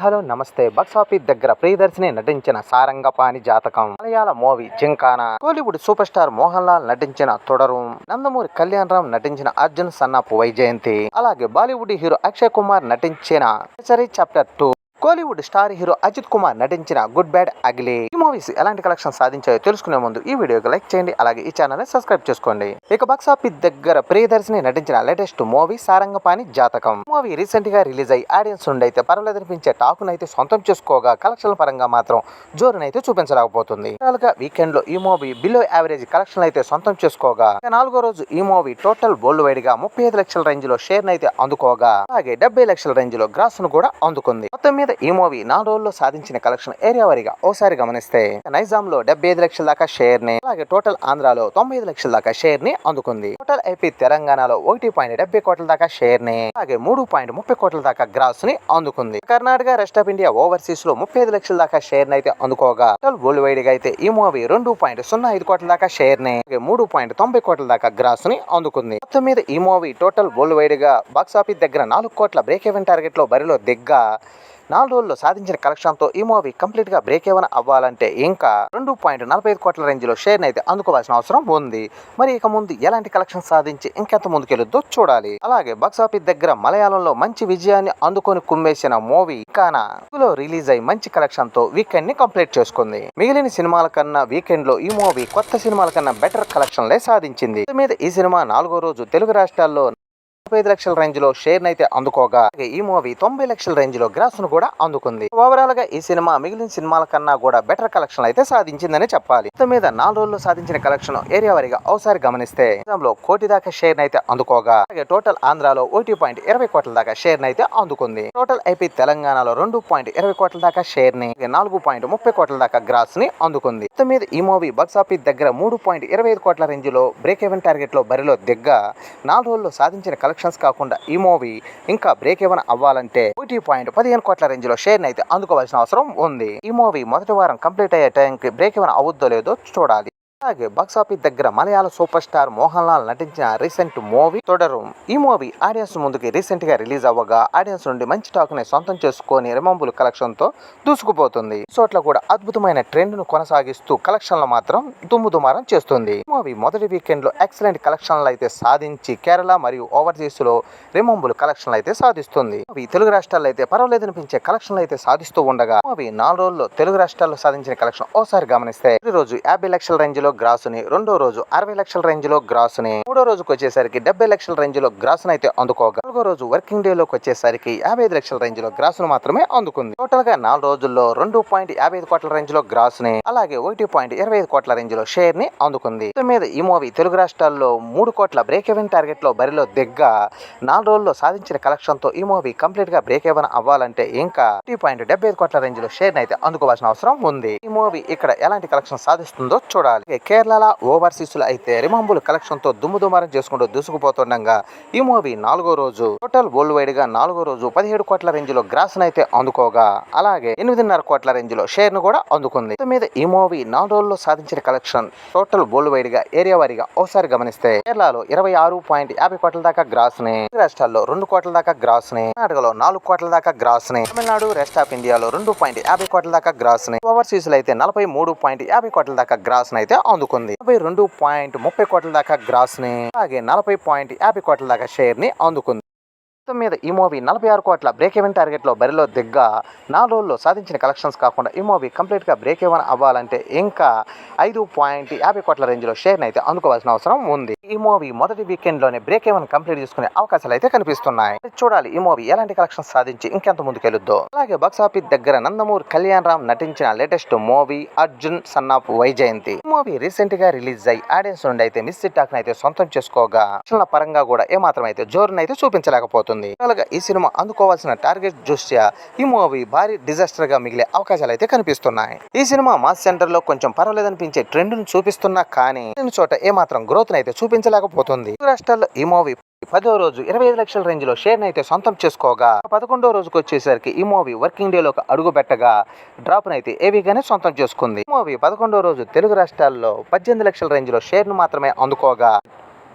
Hello నమస్తే. Box office దగ్గర ప్రియదర్శిని నటించిన సారంగపాణి జాతకం. మలయాళ movie Gymkhana. Kollywood super star Mohan Lal నటించిన తొడరు. నందమూరి కళ్యాణ్ రామ్ నటించిన అర్జున్ సన్నాపు వైజయంతి. అలాగే బాలీవుడ్ హీరో అక్షయ్ కుమార్ నటించిన chapter two. Kollywood star hero Ajith Kumar నటించిన గుడ్ బ్యాడ్ అగిలే ఈ మూవీస్ ఎలాంటి కలెక్షన్ సాధించాయో తెలుసుకునే ముందు ఈ వీడియోకి లైక్ చేయండి అలాగే ఈ ఛానల్ని సబ్స్క్రైబ్ చేసుకోండి. ఇక బాక్స్ ఆఫీస్ దగ్గర ప్రియదర్శిని నటించిన latest movie Sarangapani Jathakam. Movie రీసెంట్గా రిలీజ్ అయ్యి ఆడియన్స్ నుండి అయితే పర్వాలేదనిపించే టాకునైతే సొంతం చేసుకోగా కలెక్షన్ పరంగా మాత్రం జోరునైతే చూపించలేకపోతుంది. వీకెండ్లో ఈ మూవీ బిలో యావరేజ్ కలెక్షన్ అయితే సొంతం చేసుకోగా నాలుగో రోజు ఈ మూవీ టోటల్ వరల్డ్ వైడ్గా ముప్పై ఐదు లక్షల రేంజ్లో షేర్ అయితే అందుకోగా అలాగే డెబ్బై లక్షల రేంజ్లో గ్రాస్ను కూడా అందుకుంది. మొత్తం మీద ఈ మూవీ నాలుగు రోజుల్లో సాధించిన కలెక్షన్ ఏరియా వారిగా ఓసారి గమనిస్తే నైజాం లో డెబ్బై ఐదు లక్షల దాకా షేర్ని అలాగే టోటల్ ఆంధ్రాలో తొంభై ఐదు లక్షల దాకా షేర్ని అందుకుంది. టోటల్ ఏపీ తెలంగాణలో ఒకటి పాయింట్ డెబ్బై కోట్ల దాకా షేర్ని అలాగే మూడు పాయింట్ ముప్పై కోట్ల దాకా గ్రాస్ని అందుకుంది. కర్ణాటక రెస్ట్ ఆఫ్ ఇండియా ఓవర్సీస్లో ముప్పై ఐదు లక్షల దాకా షేర్ని అయితే అందుకోగా టోటల్ వరల్డ్ వైడ్గా అయితే ఈ మూవీ రెండు పాయింట్ సున్నా ఐదు కోట్ల దాకా షేర్ని మూడు పాయింట్ తొంభై కోట్ల దాకా గ్రాస్ని అందుకుంది. మొత్తం మీద ఈ మూవీ టోటల్ వరల్డ్ వైడ్గా బాక్స్ ఆఫీస్ దగ్గర నాలుగు కోట్ల బ్రేక్ ఈవెన్ టార్గెట్లో బరిలో దిగ్గా నాలుగు రోజుల్లో సాధించిన కలెక్షన్తో ఈ మూవీ కంప్లీట్గా బ్రేక్ ఏమైనా అవ్వాలంటే ఇంకా రెండు పాయింట్ నలభై ఐదు కోట్ల రేంజ్లో షేర్ అయితే అందుకోవాల్సిన అవసరం ఉంది. మరి ఇక ముందు ఎలాంటి కలెక్షన్ సాధించి ఇంకెంత ముందుకెళ్ళొద్దో చూడాలి. అలాగే బాక్స్ ఆఫీస్ దగ్గర మలయాళంలో మంచి విజయాన్ని అందుకొని కుమ్మేసిన మూవీ కానా రిలీజ్ అయి మంచి కలెక్షన్తో వీకెండ్ని కంప్లీట్ చేసుకుంది. మిగిలిన సినిమాల కన్నా వీకెండ్లో ఈ మూవీ కొత్త సినిమాల కన్నా బెటర్ కలెక్షన్లే సాధించింది. మీద ఈ సినిమా నాలుగో రోజు తెలుగు రాష్ట్రాల్లో ముప్పై ఐదు లక్షల రేంజ్లో షేర్ అయితే అందుకోగా ఈ మూవీ తొంభై లక్షల రేంజ్లో గ్రాస్ను కూడా అందుకుంది. ఓవరాల్గా ఈ సినిమా మిగిలిన సినిమాల కన్నా కూడా బెటర్ కలెక్షన్ అయితే సాధించిందని చెప్పాలి. మొత్తం మీద నాలుగు రోజుల్లో సాధించిన కలెక్షన్ ఏరియా వారిగా ఒకసారి గమనిస్తే లో కోటి దాకా షేర్ అయితే అందుకోగా. అలాగే టోటల్ ఆంధ్రాలో ఒకటి పాయింట్ ఇరవై కోట్ల దాకా షేర్ అయితే అందుకుంది. టోటల్ ఐపీ తెలంగాణలో రెండు పాయింట్ ఇరవై కోట్ల దాకా షేర్ని నాలుగు పాయింట్ ముప్పై కోట్ల దాకా గ్రాస్ని అందుకుంది. మొత్తం మీద ఈ మూవీ బాక్స్ ఆఫీస్ దగ్గర మూడు పాయింట్ ఇరవై ఐదు కోట్ల రేంజ్లో బ్రేక్ ఎవెన్ టార్గెట్లో బరిలో దిగ్గా. నాలుగు రోజుల్లో సాధించిన కలెక్షన్స్ కాకుండా ఈ మూవీ ఇంకా బ్రేక్ ఏమైనా అవ్వాలంటే ఒకటి పాయింట్ పదిహేను కోట్ల రేంజ్లో షేర్ అయితే అందుకోవాల్సిన అవసరం ఉంది. ఈ మూవీ మొదటి వారం కంప్లీట్ అయ్యే టైంకి బ్రేక్ ఏమైనా అవుద్దో లేదో చూడాలి. అలాగే బాక్స్ ఆఫీస్ దగ్గర మలయాళ సూపర్ స్టార్ మోహన్ లాల్ నటించిన రీసెంట్ మూవీ తొడరు. ఈ మూవీ ఆడియన్స్ ముందుకి రీసెంట్గా రిలీజ్ అవ్వగా ఆడియన్స్ నుండి మంచి టాక్ని సొంతం చేసుకొని రిమంబుల్ కలెక్షన్తో దూసుకుపోతుంది. చోట్ల కూడా అద్భుతమైన ట్రెండ్ను కొనసాగిస్తూ కలెక్షన్లు మాత్రం దుమ్ము దుమారం చేస్తుంది. ఈ మూవీ మొదటి వీకెండ్లో ఎక్సలెంట్ కలెక్షన్లు అయితే సాధించి కేరళ మరియు ఓవర్సీస్లో రిమంబుల్ కలెక్షన్లు అయితే సాధిస్తుంది. మూవీ తెలుగు రాష్ట్రాల్లో అయితే పర్వాలేదనిపించే కలెక్షన్లు అయితే సాధిస్తూ ఉండగా మూవీ నాలుగు రోజుల్లో తెలుగు రాష్ట్రాల్లో సాధించిన కలెక్షన్ ఓసారి గమనిస్తే ఈ రోజు యాభై లక్షల రేంజ్ రేంజ్లో గ్రాస్ని రెండో రోజు అరవై లక్షల రేంజ్లో గ్రాస్ని మూడో రోజుకి వచ్చేసరికి డెబ్బై లక్షల రేంజ్లో గ్రాస్ అయితే అందుకోగా నాలుగో రోజు వర్కింగ్ డేలోకి వచ్చేసరికి యాభై ఐదు లక్షల రేంజ్లో గ్రాస్ను మాత్రమే అందుకుంది. టోటల్గా నాలుగు రోజుల్లో రెండు పాయింట్ యాభై ఐదు కోట్ల రేంజ్లో గ్రాస్ని అలాగే ఒకటి పాయింట్ ఇరవై ఐదు కోట్ల రేంజ్లో షేర్ని అందుకుంది మీద ఈ మూవీ తెలుగు రాష్ట్రాల్లో మూడు కోట్ల బ్రేక్ ఎవెన్ టార్గెట్లో బరిలో దిగ్గా నాలుగు రోజుల్లో సాధించిన కలెక్షన్తో ఈ మూవీ కంప్లీట్గా బ్రేక్ ఎవెన్ అవ్వాలంటే ఇంకా ఒకటి పాయింట్ డెబ్బై ఐదు కోట్ల రేంజ్లో షేర్ అయితే అందుకోవాల్సిన అవసరం ఉంది. ఈ మూవీ ఇక్కడ ఎలాంటి కలెక్షన్ సాధిస్తుందో చూడాలి. ఇక కేరళ ఓవర్సీస్లో అయితే రిమంబుల్ కలెక్షన్తో దుమ్ము దుమారం చేసుకుంటూ దూసుకుపోతుండగా ఈ మూవీ నాలుగో రోజు టోటల్ వరల్డ్ వైడ్గా నాలుగో రోజు పదిహేడు కోట్ల రేంజ్లో గ్రాస్ అయితే అందుకోగా. అలాగే ఎనిమిదిన్నర కోట్ల రేంజ్లో షేర్ను కూడా అందుకుంది. మీద ఈ మూవీ నాలుగు రోజుల్లో సాధించిన కలెక్షన్ టోటల్ వరల్డ్ వైడ్గా ఏరియా వారీగా ఒకసారి గమనిస్తే కేరళలో ఇరవై ఆరు పాయింట్ యాభై కోట్ల దాకా గ్రాస్ని రాష్ట్రాల్లో రెండు కోట్ల దాకా గ్రాస్ని కర్ణాటకలో నాలుగు కోట్ల దాకా గ్రాస్ని తమిళనాడు రెస్ట్ ఆఫ్ ఇండియాలో రెండు పాయింట్ యాభై కోట్ల దాకా గ్రాస్ని ఓవర్సీస్లో అయితే నలభై మూడు పాయింట్ యాభై కోట్ల దాకా గ్రాస్ అయితే అందుకుంది. నలభై రెండు పాయింట్ ముప్పై కోట్ల దాకా గ్రాస్ని అలాగే నలభై పాయింట్ యాభై కోట్ల దాకా షేర్ని అందుకుంది. మొత్తం మీద ఈ మూవీ నలభై ఆరు కోట్ల బ్రేక్ ఈవెన్ టార్గెట్లో బరిలో దిగ్గా నాలుగు రోజుల్లో సాధించిన కలెక్షన్స్ కాకుండా ఈ మూవీ కంప్లీట్గా బ్రేక్ ఈవెన్ అవ్వాలంటే ఇంకా ఐదు పాయింట్ యాభై కోట్ల రేంజ్లో అయితే అందుకోవాల్సిన అవసరం ఉంది. ఈ మూవీ మొదటి వీకెండ్లోనే బ్రేక్ ఈవెన్ కంప్లీట్ చేసుకునే అవకాశాలు అయితే కనిపిస్తున్నాయి. చూడాలి ఈ మూవీ ఎలాంటి కలెక్షన్స్ సాధించి ఇంకెంత ముందుకెళ్ళుద్దో అలాగే బాక్స్ ఆఫీస్ దగ్గర నందమూరి కళ్యాణ్ రామ్ నటించిన latest movie Arjun son of Vyjayanthi ఈ మూవీ రీసెంట్గా రిలీజ్ అయ్యి ఆడియన్స్ నుండి అయితే మిస్ టాక్ అయితే సొంతం చేసుకోగా పరంగా కూడా ఏమాత్రం అయితే జోరునైతే చూపించలేకపోతుంది. అలాగే ఈ సినిమా అందుకోవాల్సిన టార్గెట్ దృష్ట్యా ఈ మూవీ భారీ డిజాస్టర్గా మిగిలే అవకాశాలు అయితే కనిపిస్తున్నాయి. ఈ సినిమా మాస్ సెంటర్లో కొంచెం పర్వాలేదనిపించే ట్రెండ్ను చూపిస్తున్నా కానీ చోట ఏమాత్రం గ్రోత్ అయితే చూపించలేకపోతుంది రాష్ట్రాల్లో ఈ మూవీ పదో రోజు ఇరవై ఐదు లక్షల రేంజ్లో షేర్ అయితే సొంతం చేసుకోగా పదకొండో రోజుకి వచ్చేసరికి ఈ మూవీ వర్కింగ్ డే లోకి అడుగు పెట్టగా డ్రాప్ అయితే ఏవిగానే సొంతం చేసుకుంది. ఈ మూవీ పదకొండో రోజు తెలుగు రాష్ట్రాల్లో పద్దెనిమిది లక్షల రేంజ్లో షేర్ను మాత్రమే అందుకోగా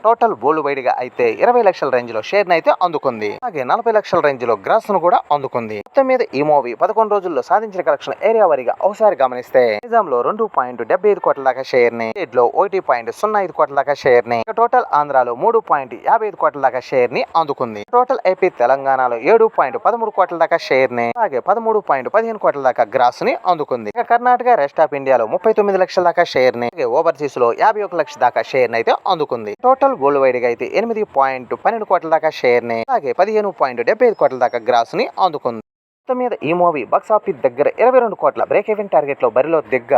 టోటల్ వరల్డ్ వైడ్గా అయితే ఇరవై లక్షల రేంజ్లో షేర్ అయితే అందుకుంది. అలాగే నలభై లక్షల రేంజ్లో గ్రాస్ను కూడా అందుకుంది. మొత్తం మీద ఈ మూవీ పదకొండు రోజుల్లో సాధించిన కలెక్షన్ ఏరియా వారీగా ఒకసారి గమనిస్తే నిజాం లో రెండు పాయింట్ డెబ్బై ఐదు కోట్ల దాకా షేర్ని స్టేట్లో ఒకటి పాయింట్ సున్నా ఐదు కోట్ల దాకా షేర్ని టోటల్ ఆంధ్రాలో మూడు పాయింట్ యాభై ఐదు కోట్ల దాకా షేర్ని అందుకుంది. టోటల్ ఏపీ తెలంగాణలో ఏడు పాయింట్ పదమూడు కోట్ల దాకా షేర్ని అలాగే పదమూడు పాయింట్ పదిహేను కోట్ల దాకా గ్రాస్ని అందుకుంది. ఇక కర్ణాటక రెస్ట్ ఆఫ్ ఇండియాలో ముప్పై తొమ్మిది లక్షల దాకా షేర్ని ఓవర్సీస్లో యాభై ఒక లక్ష దాకా షేర్ని అయితే అందుకుంది. టోటల్ గోల్డ్ వైడ్గా అయితే ఎనిమిది పాయింట్ పన్నెండు కోట్ల దాకా షేర్ని అలాగే పదిహేను పాయింట్ డెబ్బై ఐదు కోట్ల దాకా గ్రాస్ని అందుకుంది. మొత్తం మీద ఈ మూవీ బాక్స్ ఆఫీస్ దగ్గర ఇరవై రెండు కోట్ల బ్రేక్ ఈవెన్ టార్గెట్లో బరిలో దిగ్గ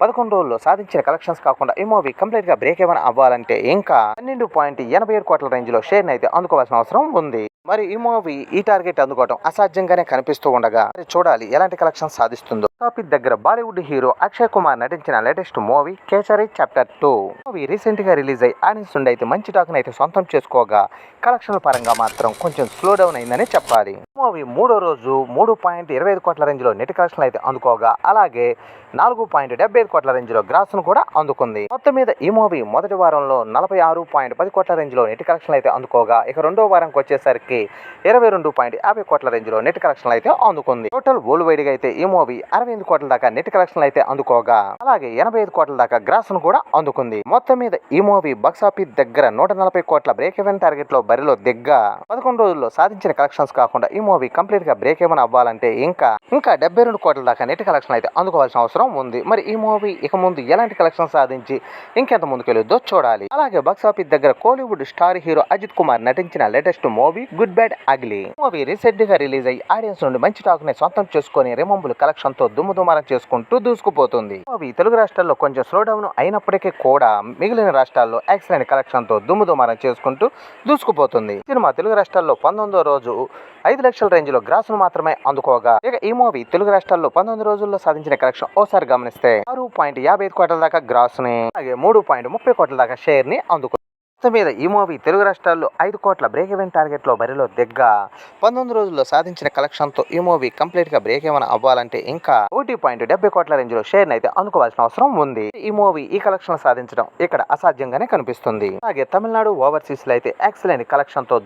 పదకొండు రోజుల్లో సాధించిన కలెక్షన్స్ కాకుండా ఈ మూవీ కంప్లీట్గా బ్రేక్ ఏమైనా అవ్వాలంటే ఇంకా పన్నెండు పాయింట్ ఎనభై ఏడు కోట్ల రేంజ్లో షేర్ అయితే అందుకోవాల్సిన అవసరం ఉంది. మరి ఈ మూవీ ఈ టార్గెట్ అందుకోవడం అసాధ్యంగానే కనిపిస్తూ ఉండగా మరి చూడాలి ఎలాంటి కలెక్షన్ సాధిస్తుందో. టాపిక్ దగ్గర బాలీవుడ్ హీరో అక్షయ్ కుమార్ నటించిన latest movie Kesari chapter two. Movie రీసెంట్గా రిలీజ్ అయ్యి ఆడియన్స్ నుండి అయితే మంచి టాక్ అయితే సొంతం చేసుకోగా కలెక్షన్ పరంగా మాత్రం కొంచెం స్లో డౌన్ అయిందని చెప్పాలి. మూవీ మూడో రోజు మూడు పాయింట్ ఇరవై ఐదు కోట్ల రేంజ్లో నెట్ కలెక్షన్ అయితే అందుకోగా అలాగే నాలుగు పాయింట్ డెబ్బై ఐదు కోట్ల రేంజ్లో గ్రాస్ను కూడా అందుకుంది. మొత్తం మీద ఈ మూవీ మొదటి వారంలో నలభై ఆరు పాయింట్ పది కోట్ల రేంజ్లో నెట్ కలెక్షన్ అయితే అందుకోగా ఇక రెండో వారంకి వచ్చేసరికి ఇరవై రెండు పాయింట్ యాభై కోట్ల రేంజ్లో నెట్ కలెక్షన్ అయితే అందుకుంది. టోటల్ వరల్డ్ వైడ్ అయితే ఈ మూవీ అరవై ఎనిమిది కోట్ల దాకా నెట్ కలెక్షన్ అయితే అందుకోగా. అలాగే ఎనభై ఐదు కోట్ల దాకా గ్రాస్ను కూడా అందుకుంది. మొత్తం మీద ఈ మూవీ బాక్సాఫీస్ దగ్గర నూట నలభై కోట్ల బ్రేక్ ఈవెన్ టార్గెట్లో బరిలో దిగ్గ. పదకొండు రోజుల్లో సాధించిన కలెక్షన్స్ కాకుండా ఈ మూవీ కంప్లీట్గా బ్రేక్ ఈవెన్ అవ్వాలంటే ఇంకా ఇంకా డెబ్బై రెండు కోట్ల దాకా నెట్ కలెక్షన్ అయితే అందుకోవాల్సిన అవసరం ఉంది. మరి ఈ మూవీ ఇక ముందు ఎలాంటి కలెక్షన్ సాధించి ఇంకెంత ముందుకెళ్ళొద్దో చూడాలి. అలాగే బాక్సాఫీస్ దగ్గర కోలీవుడ్ స్టార్ హీరో అజిత్ కుమార్ నటించిన latest movie good bad ugly movie రీసెంట్గా రిలీజ్ అయ్యి ఆడియన్స్ నుండి మంచి టాక్ని సొంతం చేసుకొని రిమంబుల్ కలెక్షన్తో దుమ్ము దుమారం చేసుకుంటూ దూసుకుపోతుంది. మూవీ తెలుగు రాష్ట్రాల్లో కొంచెం స్లో డౌన్ అయినప్పటికీ కూడా మిగిలిన రాష్ట్రాల్లో ఎక్సలెంట్ కలెక్షన్తో దుమ్ము దుమారం చేసుకుంటూ దూసుకుపోతుంది. సినిమా తెలుగు రాష్ట్రాల్లో పంతొమ్మిదో రోజు ఐదు లక్షల రేంజ్లో గ్రాస్ను మాత్రమే అందుకోగా. ఇక ఈ మూవీ తెలుగు రాష్ట్రాల్లో పంతొమ్మిది రోజుల్లో సాధించిన కలెక్షన్ ఓసారి గమనిస్తే ఆరు పాయింట్ యాభై ఐదు కోట్ల దాకా గ్రాస్ని అలాగే మూడు పాయింట్ ముప్పై కోట్ల దాకా షేర్ని అందుకు మొత్తం మీద ఈ మూవీ తెలుగు రాష్ట్రాల్లో ఐదు కోట్ల బ్రేక్ ఈవెన్ టార్గెట్లో బరిలో దిగ్గ. పంతొమ్మిది రోజుల్లో సాధించిన కలెక్షన్తో ఈ మూవీ కంప్లీట్గా బ్రేక్ ఏమైనా అవ్వాలంటే ఇంకా ఒకటి పాయింట్ డెబ్బై కోట్ల రేంజ్లో షేర్ అయితే అందుకోవాల్సిన అవసరం ఉంది. ఈ మూవీ ఈ కలెక్షన్ సాధించడం ఇక్కడ అసాధ్యంగానే కనిపిస్తుంది. అలాగే తమిళనాడు ఓవర్సీస్లో అయితే ఎక్సలెంట్ కలెక్షన్తో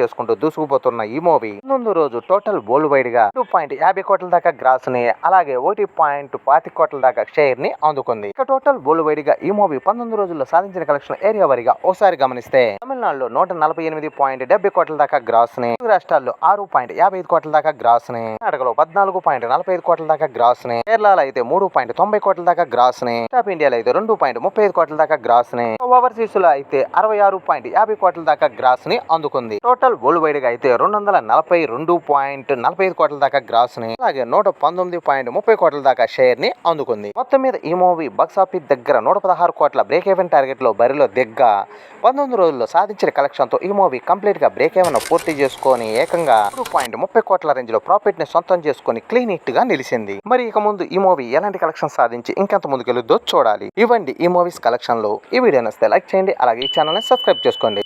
చేసుకుంటూ దూసుకుపోతున్న ఈ మూవీ ముందు రోజు టోటల్ వరల్డ్ వైడ్గా టూ పాయింట్ యాభై కోట్ల దాకా గ్రాస్ని అలాగే ఒకటి పాయింట్ పాతి కోట్ల దాకా షేర్ని అందుకుంది. ఇక టోటల్ వరల్డ్ వైడ్గా ఈ మూవీ పంతొమ్మిది రోజుల్లో సాధించిన కలెక్షన్ ఏరియా వారిగా ఒకసారి గమనిస్తే తమిళనాడులో నూట నలభై ఎనిమిది పాయింట్ డెబ్బై కోట్ల దాకా గ్రాస్ని రాష్ట్రాల్లో ఆరు పాయింట్ యాభై ఐదు కోట్ల దాకా గ్రాస్ని కర్ణాటకలో పద్నాలుగు పాయింట్ నలభై ఐదు కోట్ల దాకా గ్రాస్ని కేరళలో అయితే మూడు పాయింట్ తొంభై కోట్ల దాకా గ్రాస్ని టాప్ ఇండియాలో అయితే రెండు పాయింట్ ముప్పై ఐదు కోట్ల దాకా గ్రాస్ని ఓవర్సీస్లో అయితే అరవై ఆరు పాయింట్ యాభై కోట్ల దాకా గ్రాస్ని అందుకుంది. టోటల్ వరల్డ్ వైడ్గా అయితే రెండు వందల నలభై రెండు పాయింట్ నలభై ఐదు కోట్ల దాకా గ్రాస్ని అలాగే నూట పంతొమ్మిది పాయింట్ ముప్పై కోట్ల దాకా షేర్ని అందుకుంది. మొత్తం మీద ఈ మూవీ బాక్సాఫీస్ దగ్గర నూట పదహారు కోట్ల బ్రేక్ ఈవెన్ టార్గెట్లో బరిలో దిగ్గా పంతొమ్మిది రోజుల్లో సాధించిన కలెక్షన్తో ఈ మూవీ కంప్లీట్గా బ్రేక్ ఏమైనా పూర్తి చేసుకొని ఏకంగా టూ పాయింట్ ముప్పై కోట్ల రేంజ్లో ప్రాఫిట్ని సొంతం చేసుకొని క్లీన్గా నిలిచింది. మరి ఇక ముందు ఈ మూవీ ఎలాంటి కలెక్షన్ సాధించి ఇంకెంత ముందుకెళ్ళుద్దో చూడాలి. ఇవ్వండి ఈ మూవీస్ కలెక్షన్లో ఈ వీడియో నచ్చితే లైక్ చేయండి అలాగే ఈ ఛానల్ని సబ్స్క్రైబ్ చేసుకోండి.